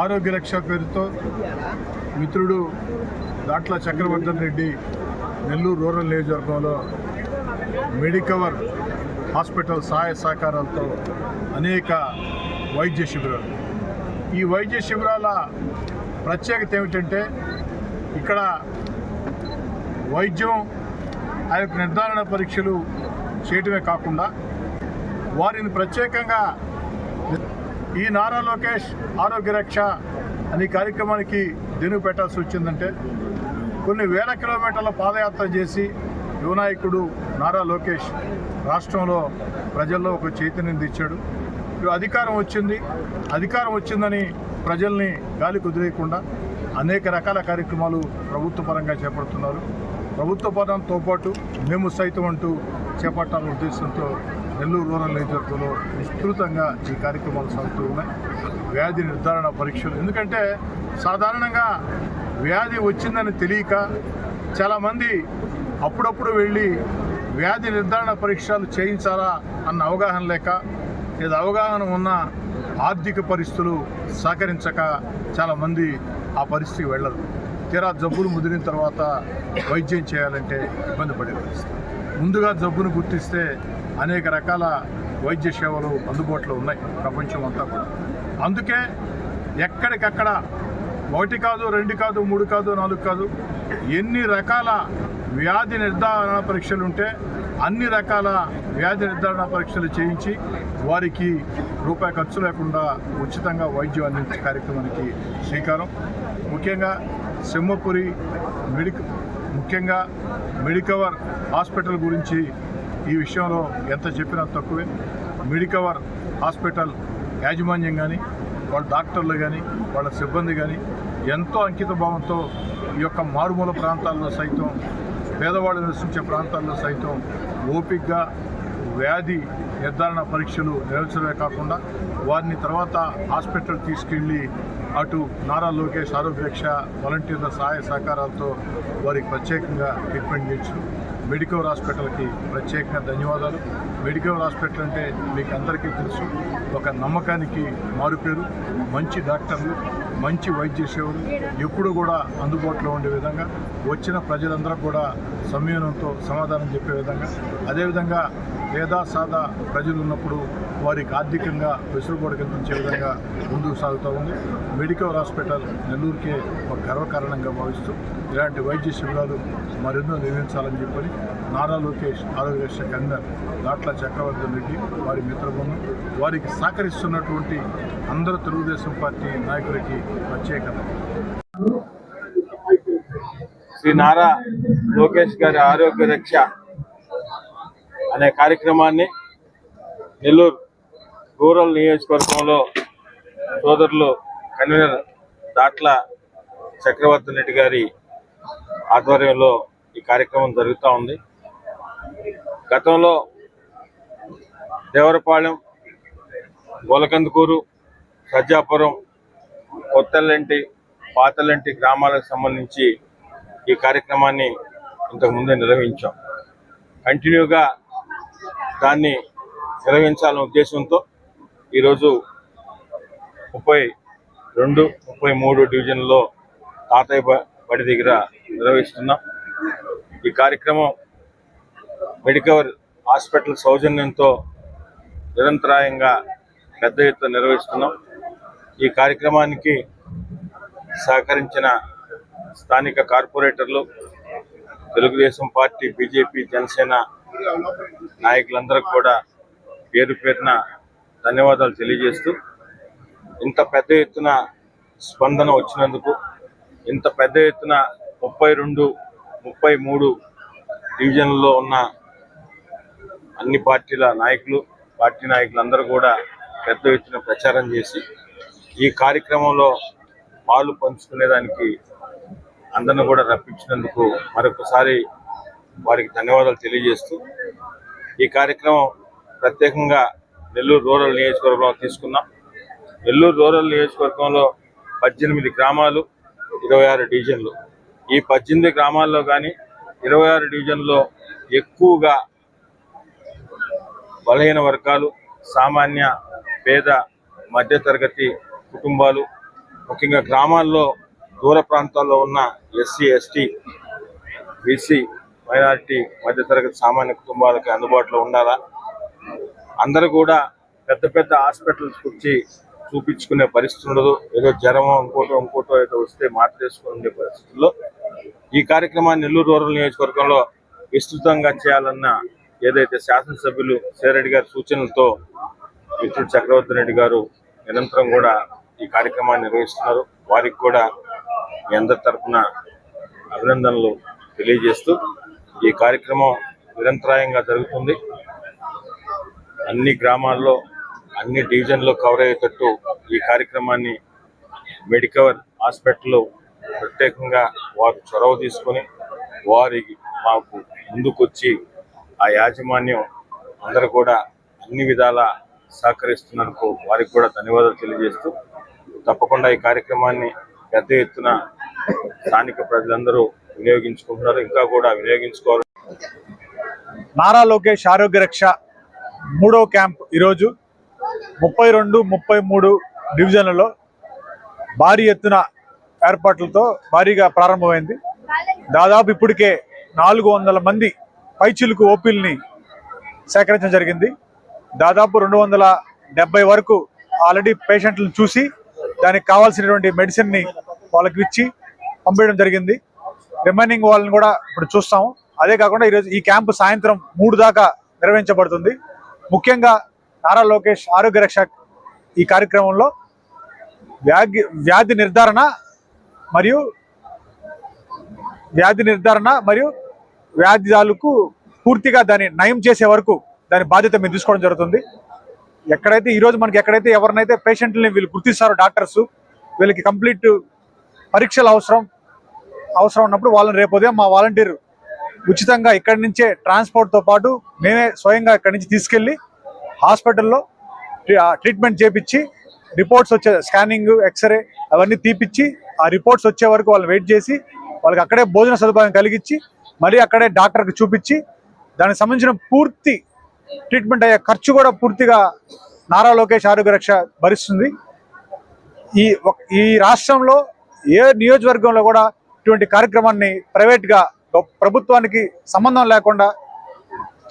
ఆరోగ్య రక్ష పేరుతో మిత్రుడు దాట్ల చక్రవర్ధన్ రెడ్డి నెల్లూరు రూరల్ నియోజకవర్గంలో మెడికవర్ హాస్పిటల్ సహాయ సహకారాలతో అనేక వైద్య శిబిరాలు. ఈ వైద్య శిబిరాల ప్రత్యేకత ఏమిటంటే ఇక్కడ వైద్యం ఆ యొక్క నిర్ధారణ పరీక్షలు చేయటమే కాకుండా వారిని ప్రత్యేకంగా ఈ నారా లోకేష్ ఆరోగ్య రక్ష అనే కార్యక్రమానికి దెనుగు పెట్టాల్సి వచ్చిందంటే కొన్ని వేల కిలోమీటర్ల పాదయాత్ర చేసి యువనాయకుడు నారా లోకేష్ రాష్ట్రంలో ప్రజల్లో ఒక చైతన్యం తెచ్చాడు. అధికారం వచ్చింది. అధికారం వచ్చిందని ప్రజల్ని గాలి కుదిరేయకుండా అనేక రకాల కార్యక్రమాలు ప్రభుత్వ పరంగా చేపడుతున్నారు. ప్రభుత్వ పదంతో పాటు మేము సైతం అంటూ చేపట్టాలనే ఉద్దేశంతో నెల్లూరు రూరల్ నియోజకవర్గంలో విస్తృతంగా ఈ కార్యక్రమాలు సాగుతూ ఉన్నాయి. వ్యాధి నిర్ధారణ పరీక్షలు. ఎందుకంటే సాధారణంగా వ్యాధి వచ్చిందని తెలియక చాలామంది అప్పుడప్పుడు వెళ్ళి వ్యాధి నిర్ధారణ పరీక్షలు చేయించాలా అన్న అవగాహన లేక లేదా అవగాహన ఉన్న ఆర్థిక పరిస్థితులు సహకరించక చాలామంది ఆ పరిస్థితికి వెళ్ళరు. తీరా జబ్బులు ముదిరిన తర్వాత వైద్యం చేయాలంటే ఇబ్బంది పడే పరిస్థితి. ముందుగా జబ్బును గుర్తిస్తే అనేక రకాల వైద్య సేవలు అందుబాటులో ఉన్నాయి ప్రపంచం అంతా కూడా. అందుకే ఎక్కడికక్కడ ఒకటి కాదు రెండు కాదు మూడు కాదు నాలుగు కాదు ఎన్ని రకాల వ్యాధి నిర్ధారణ పరీక్షలు ఉంటే అన్ని రకాల వ్యాధి నిర్ధారణ పరీక్షలు చేయించి వారికి రూపాయి ఖర్చు లేకుండా ఉచితంగా వైద్యం అందించే కార్యక్రమానికి శ్రీకారం. ముఖ్యంగా సింహపురి మెడిక ముఖ్యంగా మెడికవర్ హాస్పిటల్ గురించి ఈ విషయంలో ఎంత చెప్పినా తక్కువే. మెడికవర్ హాస్పిటల్ యాజమాన్యం కానీ వాళ్ళ డాక్టర్లు కానీ వాళ్ళ సిబ్బంది కానీ ఎంతో అంకిత భావంతో ఈ యొక్క మారుమూల ప్రాంతాల్లో సైతం పేదవాళ్ళు నివసించే ప్రాంతాల్లో సైతం ఓపికగా వ్యాధి నిర్ధారణ పరీక్షలు నిర్వహించడమే కాకుండా వారిని తర్వాత హాస్పిటల్ తీసుకెళ్ళి అటు నారా లోకేష్ ఆరోగ్యరక్ష వాలంటీర్ల సహాయ సహకారాలతో వారికి ప్రత్యేకంగా ట్రీట్మెంట్ చేయించు మెడికవర్ హాస్పిటల్కి ప్రత్యేకంగా ధన్యవాదాలు. మెడికవర్ హాస్పిటల్ అంటే మీకు అందరికీ తెలుసు. ఒక నమ్మకానికి మారుపేరు మంచి డాక్టర్లు మంచి వైద్య సేవలు ఎప్పుడు కూడా అందుబాటులో ఉండే విధంగా వచ్చిన ప్రజలందరూ కూడా సంయమనంతో సమాధానం చెప్పే విధంగా అదేవిధంగా పేద సాదా ప్రజలు ఉన్నప్పుడు వారికి ఆర్థికంగా వెసులుబాటు కల్పించే విధంగా ముందుకు సాగుతూ ఉంది. మెడికల్ హాస్పిటల్ నెల్లూరుకే ఒక గర్వకారణంగా భావిస్తూ ఇలాంటి వైద్య శిబిరాలు మరెన్నో నిర్వహించాలని చెప్పని నారా లోకేష్ ఆరోగ్య రక్ష కన్వీనర్ దాట్ల చక్రవర్ధన్ రెడ్డి వారి మిత్రబృందం వారికి సహకరిస్తున్నటువంటి అందరు తెలుగుదేశం పార్టీ నాయకులకి ప్రత్యేకత. శ్రీ నారా లోకేష్ గారి ఆరోగ్య రక్ష అనే కార్యక్రమాన్ని నెల్లూరు రూరల్ నియోజకవర్గంలో సోదరులు కన్వీనర్ దాట్ల చక్రవర్తి రెడ్డి గారి ఆధ్వర్యంలో ఈ కార్యక్రమం జరుగుతూ ఉంది. గతంలో దేవరపాళెం గోలకందుకూరు సజ్జాపురం కొత్తలంటి పాతలంటి గ్రామాలకు సంబంధించి ఈ కార్యక్రమాన్ని ఇంతకుముందే నిర్వహించాం. కంటిన్యూగా దాన్ని నిర్వహించాలనే ఉద్దేశంతో ఈరోజు ముప్పై రెండు ముప్పై మూడు డివిజన్లో తాతయ్య బడి దగ్గర నిర్వహిస్తున్నాం. ఈ కార్యక్రమం మెడికవర్ హాస్పిటల్ సౌజన్యంతో నిరంతరాయంగా పెద్ద ఎత్తున నిర్వహిస్తున్నాం. ఈ కార్యక్రమానికి సహకరించిన స్థానిక కార్పొరేటర్లు తెలుగుదేశం పార్టీ బీజేపీ జనసేన నాయకులందరూ కూడా పేరు పేరున ధన్యవాదాలు తెలియజేస్తూ ఇంత పెద్ద ఎత్తున స్పందన వచ్చినందుకు ఇంత పెద్ద ఎత్తున ముప్పై రెండు ముప్పై మూడు డివిజన్లలో ఉన్న అన్ని పార్టీల నాయకులు పార్టీ నాయకులందరూ కూడా పెద్ద ఎత్తున ప్రచారం చేసి ఈ కార్యక్రమంలో పాలు పంచుకునేదానికి అందరిని కూడా రప్పించినందుకు మరొకసారి వారికి ధన్యవాదాలు తెలియజేస్తూ ఈ కార్యక్రమం ప్రత్యేకంగా నెల్లూరు రూరల్ నియోజకవర్గంలో తీసుకున్నాం. నెల్లూరు రూరల్ నియోజకవర్గంలో పద్దెనిమిది గ్రామాలు ఇరవై ఆరు డివిజన్లు. ఈ పద్దెనిమిది గ్రామాల్లో కానీ ఇరవై ఆరు డివిజన్లో ఎక్కువగా బలహీన వర్గాలు సామాన్య పేద మధ్యతరగతి కుటుంబాలు ముఖ్యంగా గ్రామాల్లో దూర ప్రాంతాల్లో ఉన్న ఎస్సీ ఎస్టీ బీసీ మైనారిటీ మధ్యతరగతి సామాన్య కుటుంబాలకి అందుబాటులో ఉండాలా? అందరూ కూడా పెద్ద పెద్ద హాస్పిటల్స్ వచ్చి చూపించుకునే పరిస్థితి ఉండదు. ఏదో జ్వరమో ఇంకోటో ఇంకోటో ఏదో వస్తే మాట్లాడేసుకునే ఉండే పరిస్థితుల్లో ఈ కార్యక్రమాన్ని నెల్లూరు రూరల్ నియోజకవర్గంలో విస్తృతంగా చేయాలన్న ఏదైతే శాసనసభ్యులు సేరెడ్డి గారి సూచనలతో మిత్రుడు చక్రవర్తి రెడ్డి గారు నిరంతరం కూడా ఈ కార్యక్రమాన్ని నిర్వహిస్తున్నారు. వారికి కూడా మీ అందరి తరఫున అభినందనలు తెలియజేస్తూ ఈ కార్యక్రమం నిరంతరాయంగా జరుగుతుంది. అన్ని గ్రామాల్లో అన్ని డివిజన్లో కవర్ అయ్యేటట్టు ఈ కార్యక్రమాన్ని మెడికవర్ హాస్పిటల్లో ప్రత్యేకంగా వారు చొరవ తీసుకొని వారికి మాకు ముందుకొచ్చి ఆ యాజమాన్యం అందరూ కూడా అన్ని విధాల సహకరిస్తున్నందుకు వారికి కూడా ధన్యవాదాలు తెలియజేస్తూ తప్పకుండా ఈ కార్యక్రమాన్ని పెద్ద ఎత్తున స్థానిక ప్రజలందరూ వినియోగించుకుంటున్నారు. ఇంకా కూడా వినియోగించుకోవాలి. నారా లోకేష్ ఆరోగ్య రక్ష మూడో క్యాంప్ ఈరోజు ముప్పై రెండు ముప్పై మూడు డివిజన్లలో భారీ ఎత్తున ఏర్పాట్లతో భారీగా ప్రారంభమైంది. దాదాపు ఇప్పటికే నాలుగు వందల మంది పైచిలుకు ఓపీల్ని సేకరించడం జరిగింది. దాదాపు రెండు వందల డెబ్బై వరకు ఆల్రెడీ పేషెంట్లను చూసి దానికి కావాల్సినటువంటి మెడిసిన్ని వాళ్ళకి ఇచ్చి పంపించడం జరిగింది. రిమైనింగ్ వాళ్ళని కూడా ఇప్పుడు చూస్తాము. అదే కాకుండా ఈరోజు ఈ క్యాంపు సాయంత్రం మూడు దాకా నిర్వహించబడుతుంది. ముఖ్యంగా నారా లోకేష్ ఆరోగ్య రక్ష ఈ కార్యక్రమంలో వ్యాధి వ్యాధి నిర్ధారణ మరియు వ్యాధి నిర్ధారణ మరియు వ్యాధిదారులకు పూర్తిగా దాన్ని నయం చేసే వరకు దాని బాధ్యత మేము తీసుకోవడం జరుగుతుంది. ఎక్కడైతే ఈరోజు మనకి ఎక్కడైతే ఎవరినైతే పేషెంట్ని వీళ్ళు గుర్తిస్తారో డాక్టర్స్ వీళ్ళకి కంప్లీట్ పరీక్షలు అవసరం అవసరం ఉన్నప్పుడు వాళ్ళని రేపు ఉదయం మా వాలంటీర్ ఉచితంగా ఇక్కడి నుంచే ట్రాన్స్పోర్ట్తో పాటు మేమే స్వయంగా ఇక్కడి నుంచి తీసుకెళ్ళి హాస్పిటల్లో ట్రీట్మెంట్ చేపించి రిపోర్ట్స్ వచ్చే స్కానింగ్ ఎక్స్రే అవన్నీ తీపిచ్చి ఆ రిపోర్ట్స్ వచ్చే వరకు వాళ్ళు వెయిట్ చేసి వాళ్ళకి అక్కడే భోజన సదుపాయం కలిగించి మళ్ళీ అక్కడే డాక్టర్కి చూపించి దానికి సంబంధించిన పూర్తి ట్రీట్మెంట్ అయ్యే ఖర్చు కూడా పూర్తిగా నారా లోకేష్ ఆరోగ్య రక్ష భరిస్తుంది. ఈ ఈ రాష్ట్రంలో ఏ నియోజకవర్గంలో కూడా ఇటువంటి కార్యక్రమాన్ని ప్రైవేట్గా ప్రభుత్వానికి సంబంధం లేకుండా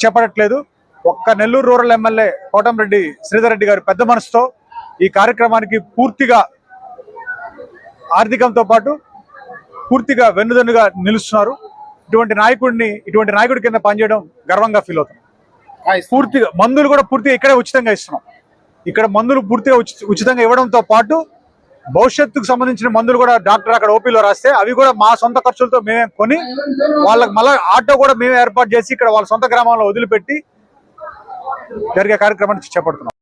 చేపట్టట్లేదు ఒక్క నెల్లూరు రూరల్ ఎమ్మెల్యే కోటంరెడ్డి శ్రీధర్ రెడ్డి గారి పెద్ద మనసుతో ఈ కార్యక్రమానికి పూర్తిగా ఆర్థికంతో పాటు పూర్తిగా వెన్నుదన్నుగా నిలుస్తున్నారు. ఇటువంటి నాయకుడిని ఇటువంటి నాయకుడి కింద పనిచేయడం గర్వంగా ఫీల్ అవుతాం పూర్తిగా మందులు కూడా పూర్తిగా ఇక్కడే ఉచితంగా ఇస్తున్నాం. ఇక్కడ మందులు పూర్తిగా ఉచితంగా ఇవ్వడంతో పాటు భవిష్యత్తుకు సంబంధించిన మందులు కూడా డాక్టర్ అక్కడ ఓపీలో రాస్తే అవి కూడా మా సొంత ఖర్చులతో మేమే కొని వాళ్ళకి మళ్ళీ ఆటో కూడా మేమే ఏర్పాటు చేసి ఇక్కడ వాళ్ళ సొంత గ్రామంలో వదిలిపెట్టి జరిగే కార్యక్రమాన్ని చేపడుతున్నాం